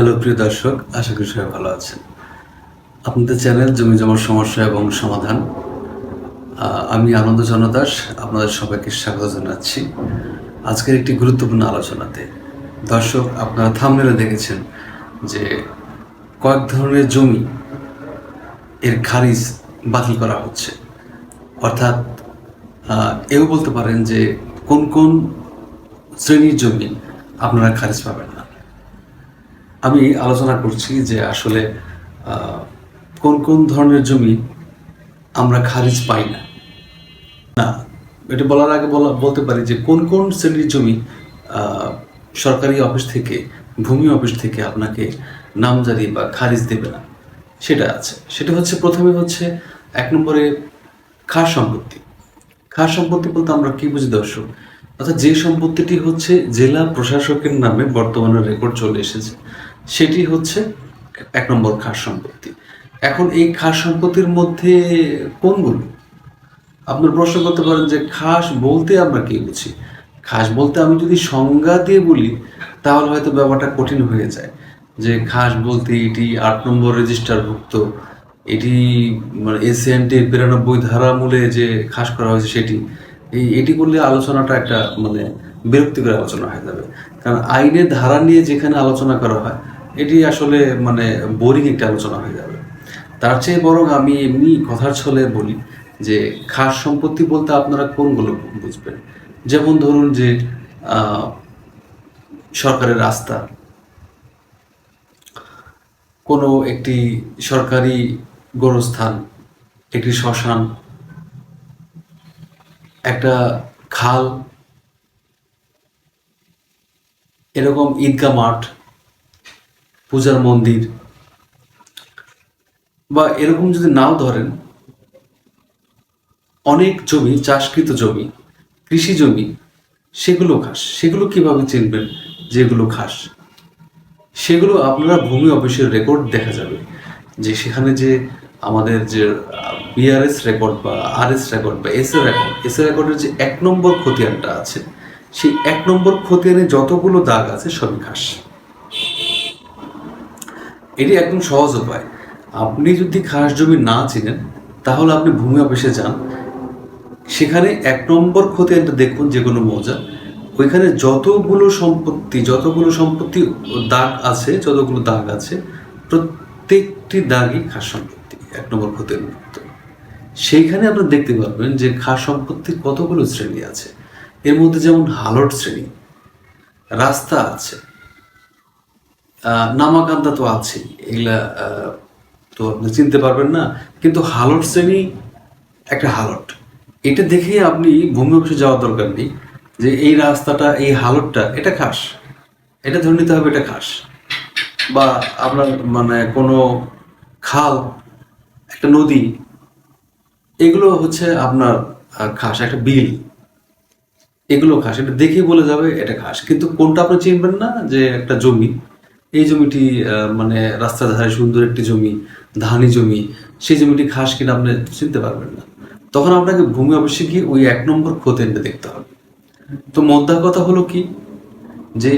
Hello, প্রিয় দর্শক, আশা করি সবাই ভালো আছেন। আপনাদের চ্যানেল জমি জমার সমস্যা এবং সমাধান আমি আনন্দ জনদাস, আপনাদের সবাইকে স্বাগত জানাচ্ছি আজকের একটি গুরুত্বপূর্ণ আলোচনাতে। দর্শক, আপনারা থামনেলে দেখেছেন যে কয়েক ধরনের জমি এর খারিজ বাতিল করা হচ্ছে। অর্থাৎ এও বলতে পারেন যে কোন কোন শ্রেণির জমি আপনারা খারিজ পাবেন আমি আলোচনা করছি যে আসলে কোন কোন ধরনের জমি আমরা খারিজ পাই না। না, এটা বলার আগে বলা, বলতে পারি যে কোন কোন শ্রেণির জমি সরকারি অফিস থেকে, ভূমি অফিস থেকে আপনাকে নামজারি বা খারিজ দেবে না। সেটা আছে। সেটা হচ্ছে, প্রথমে হচ্ছে এক নম্বরে খাস সম্পত্তি। খাস সম্পত্তি বলতে আমরা কি বুঝি, দর্শক? অর্থাৎ যে সম্পত্তিটি হচ্ছে জেলা প্রশাসকের নামে বর্তমানে রেকর্ড চলে এসেছে। সেটি হচ্ছে এক নম্বর খাস সম্পত্তি। এখন এই খাস সম্পত্তির মধ্যে কোনগুলো? আপনার প্রশ্ন করতে পারেন যে খাস বলতে আমরা কি বুঝি? খাস বলতে আমি যদি সংজ্ঞা দিয়ে বলি, তাহলে হয়তো ব্যাপারটা কঠিন হয়ে যায়। যে খাস বলতে এটি আট নম্বর রেজিস্টারভুক্ত, এটি মানে এসিএনটির বিরানব্বই ধারা মূলে যে খাস করা হয়েছে সেটি, এই এটি করলে আলোচনাটা একটা মানে বিরক্তিকর আলোচনা হয়ে যাবে। কারণ আইনের ধারা নিয়ে যেখানে আলোচনা করা হয় এটি আসলে মানে বোরিং একটা আলোচনা হয়ে যাবে। তার চেয়ে বরং আমি এমনি কথার ছলে বলি যে, খাস সম্পত্তি বলতে আপনারা কোনগুলো বুঝবেন? যেমন ধরুন যে সরকারের রাস্তা। কোনো একটি সরকারি গোরস্থান, একটি শ্মশান, একটা খাল, এরকম ঈদগাহ মাঠ পূজার মন্দির বা এরকম যদি নাও ধরেন, অনেক জমি, চাষকৃত জমি, কৃষি জমি, সেগুলো খাস সেগুলো কীভাবে চিনবেন যেগুলো খাস সেগুলো আপনারা ভূমি অফিসের রেকর্ড দেখা যাবে যে সেখানে যে আমাদের যে বিআরএস রেকর্ড বা আরএস রেকর্ড বা S A record S A রেকর্ডের যে এক নম্বর খতিয়ানটা আছে, সেই এক নম্বর খতিয়ানে যতগুলো দাগ আছে সবই খাস এটি একদম সহজ উপায়। আপনি যদি খাস জমি না চিনেন, তাহলে আপনি ভূমি অফিসে যান। সেখানে এক নম্বর খতিয়ানটা দেখুন, যে কোনো মৌজা। ওইখানে যতগুলো সম্পত্তি যতগুলো সম্পত্তি দাগ আছে, যতগুলো দাগ আছে, প্রত্যেকটি দাগই খাস সম্পত্তি, এক নম্বর খতিয়ান সেইখানে আপনারা দেখতে পারবেন যে খাস সম্পত্তির কতগুলো শ্রেণি আছে। এর মধ্যে যেমন হালট শ্রেণি, রাস্তা আছে নামাকান্তা তো আছেই। এগুলা তো আপনি চিনতে পারবেন না। কিন্তু হালট শ্রেণি একটা হালট। এটা দেখেই আপনি ভূমি অফিসে যাওয়ার দরকার নেই যে এই রাস্তাটা, এই হালটটা, এটা খাস। এটা ধরে নিতে হবে এটা খাস। বা আপনার মানে কোনো খাল, একটা নদী, এগুলো হচ্ছে আপনার খাস, একটা বিল। এগুলো খাস। এটা দেখেই বলে যাবে এটা খাস। কিন্তু কোনটা আপনি চিনবেন না যে একটা জমি? এই জমিটি মানে রাস্তার ধারে সুন্দর একটি জমি, ধানি জমি, সেই জমিটি খাস কিনা আপনি চিনতে পারবেন না। তখন আপনাকে ভূমি অফিসে গিয়ে ওই এক নম্বর খতিয়ানটা দেখতে হবে। তো মোদ্দা কথা হলো কি? যে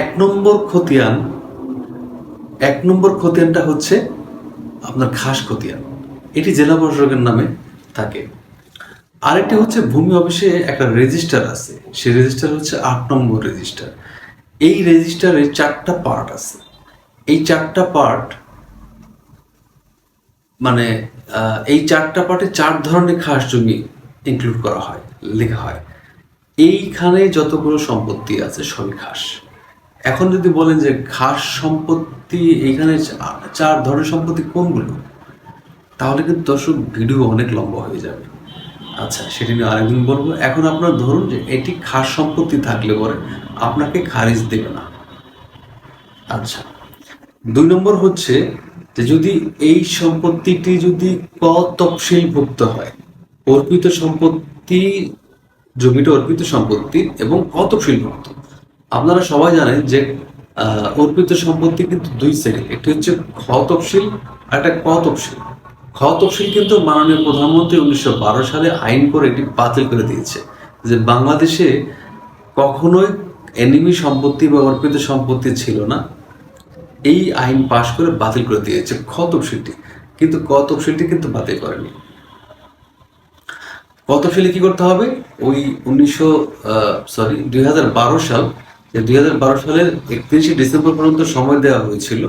এক নম্বর খতিয়ান, এক নম্বর খতিয়ানটা হচ্ছে আপনার খাস খতিয়ান। এটি জেলা প্রশাসকের নামে থাকে। আরেকটি হচ্ছে ভূমি অফিসে একটা রেজিস্টার আছে। সেই রেজিস্টার হচ্ছে আট নম্বর রেজিস্টার। এই রেজিস্টারে চারটা পার্ট আছে। এই চারটা পার্ট মানে এই চারটা পার্টে চার ধরনের খাস জমি ইনক্লুড করা হয়, লেখা হয়। এইখানে যতগুলো সম্পত্তি আছে সবই খাস। এখন যদি বলেন যে খাস সম্পত্তি, এইখানে চার ধরনের সম্পত্তি কোনগুলো? তাহলে কিন্তু দর্শক ভিডিও অনেক লম্বা হয়ে যাবে। আচ্ছা সেটি নিয়ে আরেকদিন বলব। এখন আপনার ধরুন যে এটি খাস সম্পত্তি থাকলে পরে আপনাকে খারিজ দেবে না। আচ্ছা দুই নম্বর হচ্ছে যে যদি এই সম্পত্তিটি যদি ক তফসিলভুক্ত হয়, অর্পিত সম্পত্তি, জমিটা অর্পিত সম্পত্তি এবং ক আপনারা সবাই জানেন যে অর্পিত সম্পত্তি কিন্তু দুই শ্রেণি একটি হচ্ছে খ তফসিল আর একটা ক তফসিল তফসিল কিন্তু মাননীয় প্রধানমন্ত্রী উনিশশো বারো সালে আইন করে এটি বাতিল করে দিয়েছে যে বাংলাদেশে কখনোই এনিমি সম্পত্তি বা অর্পিত সম্পত্তি ছিল না। এই আইন পাশ করে বাতিল করে দিয়েছে খ কিন্তু ক কিন্তু বাতিল করেনি। ক কি করতে হবে? ওই উনিশশো সরি দুই হাজার বারো সাল দুই হাজার বারো সালের একত্রিশে ডিসেম্বর পর্যন্ত সময় দেওয়া হয়েছিল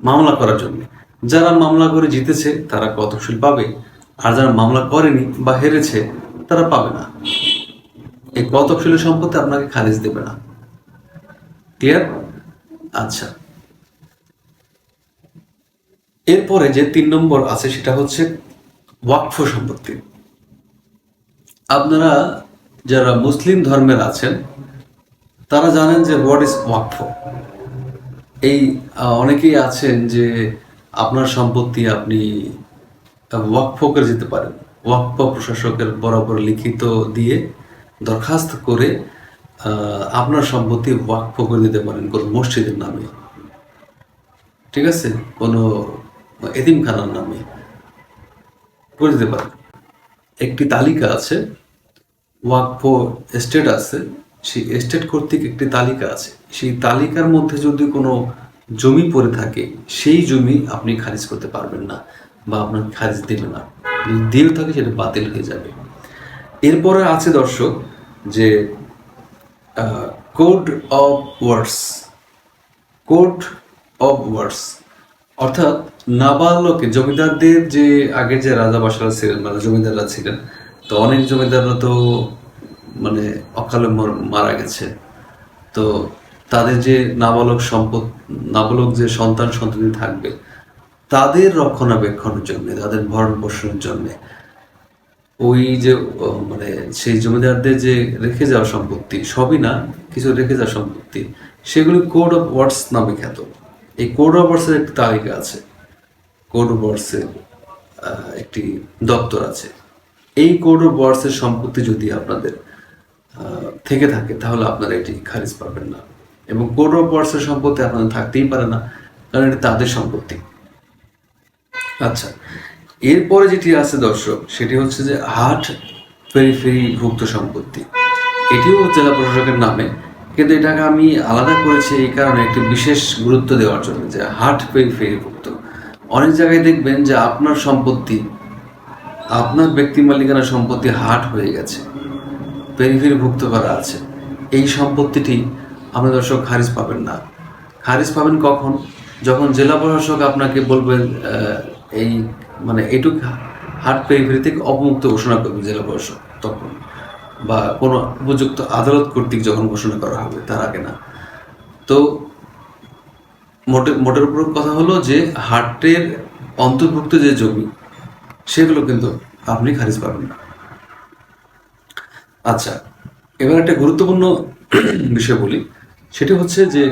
মামলা করার জন্য। যারা মামলা করে জিতেছে, তারা ক তফসিল পাবে? আর যারা মামলা করেনি বা হেরেছে, তারা পাবে না। এই ক সম্পত্তি আপনাকে খারিজ দেবে না। ক্লিয়ার আচ্ছা। এরপরে যে তিন নম্বর আছে, সেটা হচ্ছে ওয়াকফ সম্পত্তি। আপনারা যারা মুসলিম ধর্মের আছেন, তারা জানেন যে হোয়াট ইজ ওয়াকফ। এই অনেকেই আছেন যে আপনার সম্পত্তি আপনি ওয়াকফ করে যেতে পারেন। ওয়াকফ প্রশাসকের বরাবর লিখিত দিয়ে দরখাস্ত করে আপনার সম্পত্তি ওয়াকফ করে দিতে পারেন কোন মসজিদের নামে। ঠিক আছে? কোনো এতিমখানার নামে করে দিতে পারেন। একটি তালিকা আছে, ওয়াকফ এস্টেট আছে, সেই এস্টেট কর্তৃক একটি তালিকা আছে। সেই তালিকার মধ্যে যদি কোনো জমি পড়ে থাকে, সেই জমি আপনি খারিজ করতে পারবেন না বা আপনার খারিজ দেবে না। দিয়েও থাকে, সেটা বাতিল হয়ে যাবে। এরপরে আছে দর্শক যে court of wards. Court of wards. অর্থাৎ নাবালকে জমিদারদের যে আগের যে রাজা বাসারা ছিলেন মানে জমিদাররা ছিলেন, তো অনেক জমিদাররা তো মানে অকালে মারা গেছে। তো তাদের যে নাবালক সম্পদ, নাবালক যে সন্তান সন্ততি থাকবে, তাদের রক্ষণাবেক্ষণের জন্য, তাদের ভরণ পোষণের জন্যে, ওই যে মানে সেই জমিদারদের যে রেখে যাওয়া সম্পত্তি, সবই না, কিছু রেখে যাওয়া সম্পত্তি, সেগুলি কোড অফ ওয়ার্ডস নামে খ্যাত। এই কোড অফ ওয়ার্ডসের একটি তালিকা আছে। কোড অফ ওয়ার্ডসের একটি দপ্তর আছে। এই কোড অফ ওয়ার্ডসের সম্পত্তি যদি আপনাদের থেকে থাকে, তাহলে আপনারা এটি খারিজ পাবেন না। এবং অফ ওয়ার্ডসের সম্পত্তি আপনাদের থাকতেই পারে না, কারণ এটি তাদের সম্পত্তি। আচ্ছা এরপরে যেটি আছে দর্শক, সেটি হচ্ছে যে হাট ভুক্ত সম্পত্তি। এটিও জেলা প্রশাসকের নামে, কিন্তু এটাকে আমি আলাদা করেছি এই কারণে একটি বিশেষ গুরুত্ব দেওয়ার জন্য, যে হাট ভুক্ত অনেক জায়গায় দেখবেন যে আপনার সম্পত্তি, আপনার ব্যক্তি মালিকানা সম্পত্তি হাট হয়ে গেছে ভুক্ত করা আছে। এই সম্পত্তিটি আপনি দর্শক খারিজ পাবেন না। খারিজ পাবেন কখন? যখন জেলা প্রশাসক আপনাকে বলবেন এই মানে এইটুক হাট পেরিফেরি থেকে অপমুক্ত ঘোষণা করবে জেলা প্রশাসক তখন, বা কোনো উপযুক্ত আদালত কর্তৃক যখন ঘোষণা করা হবে তার আগে না। তো মোটে, মোটের উপর কথা হলো যে হাটের অন্তর্ভুক্ত যে জমি, সেগুলো কিন্তু আপনি খারিজ পাবেন না। আচ্ছা এবার একটা গুরুত্বপূর্ণ বিষয় বলি। সেটি হচ্ছে যে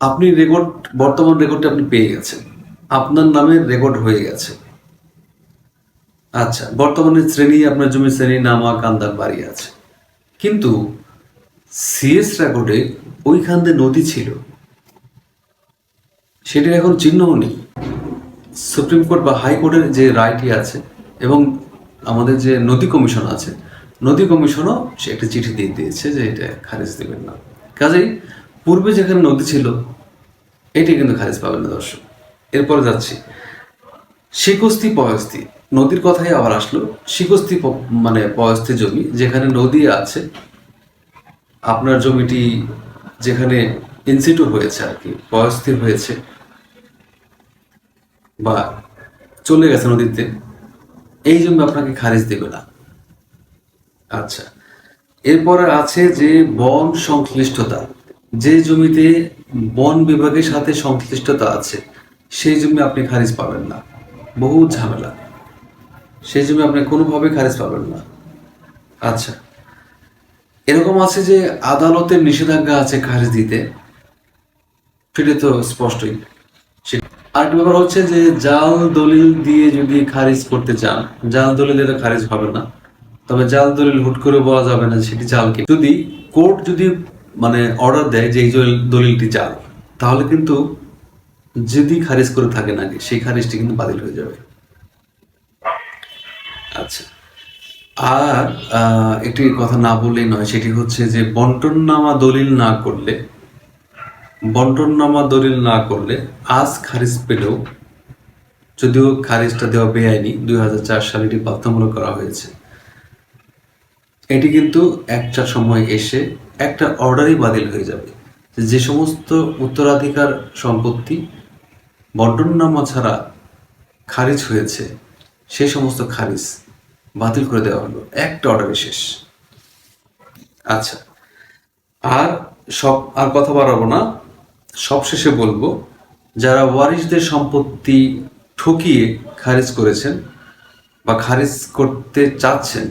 আপনি রেকর্ড বর্তমান রেকর্ডটা আপনি পেয়ে গেছেন। আপনার নামে রেকর্ড হয়ে গেছে। আচ্ছা বর্তমানে শ্রেণি, আপনার জমি শ্রেণি, নামা, কান্দার বাড়ি আছে। কিন্তু সিএস রেকর্ডে ওইখান দিয়ে নদী ছিল। সেটির এখন চিহ্নও নেই। সুপ্রিম কোর্ট বা হাইকোর্টের যে রায়টি আছে এবং আমাদের যে নদী কমিশন আছে, নদী কমিশনও সে একটা চিঠি দিয়ে দিয়েছে যে এটা খারিজ দেবেন না। কাজেই পূর্বে যেখানে নদী ছিল, এটি কিন্তু খারিজ পাবেন না দর্শক। এরপরে যাচ্ছি। শিকস্তি পয়স্তি নদীর কথাই আবার আসলো। শিকস্তি মানে পয়স্তি জমি, যেখানে নদী আছে, আপনার জমিটি যেখানে ইনসিটু হয়েছে আর কি পয়স্থির হয়েছে, বা চলে গেছে নদীতে, এই জমি আপনাকে খারিজ দেবে না। আচ্ছা। এরপরে আছে যে বন সংশ্লিষ্টতা। যে জমিতে বন বিভাগের সাথে সংশ্লিষ্টতা আছে, সেই জমি আপনি খারিজ পাবেন না। বহু ঝামেলা। সেই জমি আপনি কোনোভাবে খারিজ পাবেন না। আচ্ছা। এরকম আছে যে আদালতের নিষেধাজ্ঞা আছে খারিজ দিতে। সেটা তো স্পষ্টই। আরেকটা ব্যাপার হচ্ছে যে জাল দলিল দিয়ে যদি খারিজ করতে চান, জাল দলিল তো খারিজ হবে না। তবে জাল দলিল হুট করে বলা যাবে না সেটি জাল কি। যদি কোর্ট যদি মানে অর্ডার দেয় যে এই দলিলটি জাল, তাহলে কিন্তু যদি খারিজ করে থাকে নাকি, সেই খারিজটি কিন্তু বাতিল হয়ে যাবে। আচ্ছা। আর একটি কথা না বললেই নয়, সেটি হচ্ছে যে বন্টননামা দলিল না করলে, বন্টননামা দলিল না করলে আজ খারিজ পেলেও, যদিও খারিজটা দেওয়া বেআইনি, দুই হাজার চার সালে এটি বাধ্যতামূলক করা হয়েছে। এটি কিন্তু একটা সময় এসে একটা অর্ডারই বাতিল হয়ে যাবে। যে সমস্ত উত্তরাধিকার সম্পত্তি বন্টননামা ছাড়া খারিজ হয়েছে, সে সমস্ত খারিজ বাতিল করে দেওয়া হলো। একটা অর্ডারে শেষ। আচ্ছা আর সব, আর কথা বাড়াবো না। সবশেষে বলব, যারা ওয়ারিশদের সম্পত্তি ঠকিয়ে খারিজ করেছেন বা খারিজ করতে চাচ্ছেন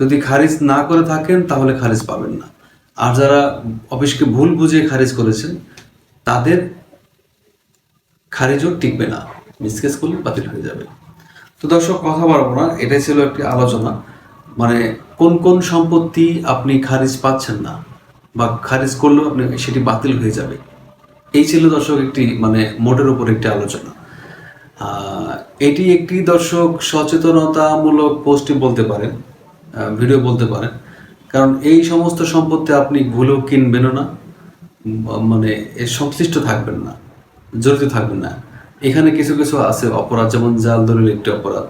যদি খারিজ না করে থাকেন, তাহলে খারিজ পাবেন না। আর যারা অফিসকে ভুল বুঝে খারিজ করেছেন, তাদের খারিজও টিকবে না। মিসকেস করলে বাতিল হয়ে যাবে। তো দর্শক, কথা বাড়বো না। এটাই ছিল একটি আলোচনা। মানে কোন কোন সম্পত্তি আপনি খারিজ পাচ্ছেন না, বা খারিজ করলেও আপনি সেটি বাতিল হয়ে যাবে। এই ছিল দর্শক একটি মানে মোটের উপর একটি আলোচনা। এটি একটি দর্শক সচেতনতামূলক পোস্টই বলতে পারেন। ভিডিও বলতে পারেন। কারণ এই সমস্ত সম্পত্তি আপনি ভুলেও কিনবেনও না মানে এর সংশ্লিষ্ট থাকবেন না, জড়িত থাকবেন না। এখানে কিছু কিছু আছে অপরাধ, যেমন জাল দলিল একটি অপরাধ,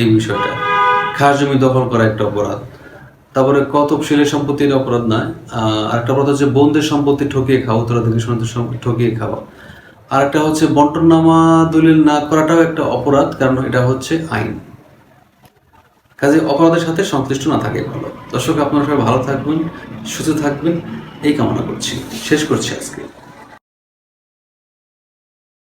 এই বিষয়টা। খাস জমি দখল করা একটা অপরাধ। তারপরে কত ছেলে সম্পত্তির অপরাধ নয়। আরেকটা অপরাধ হচ্ছে বোনদের সম্পত্তি ঠকিয়ে খাওয়া উত্তরাধিকারী সন্তানের সম্পত্তি ঠকিয়ে খাওয়া। আর একটা হচ্ছে বন্টননামা দলিল না করাটাও একটা অপরাধ, কারণ এটা হচ্ছে আইন। কাজে অপরাধের সাথে সংশ্লিষ্ট না থাকে ভালো। দর্শক, আপনারা সবাই ভালো থাকবেন, সুস্থ থাকবেন, এই কামনা করছি। শেষ করছি আজকে।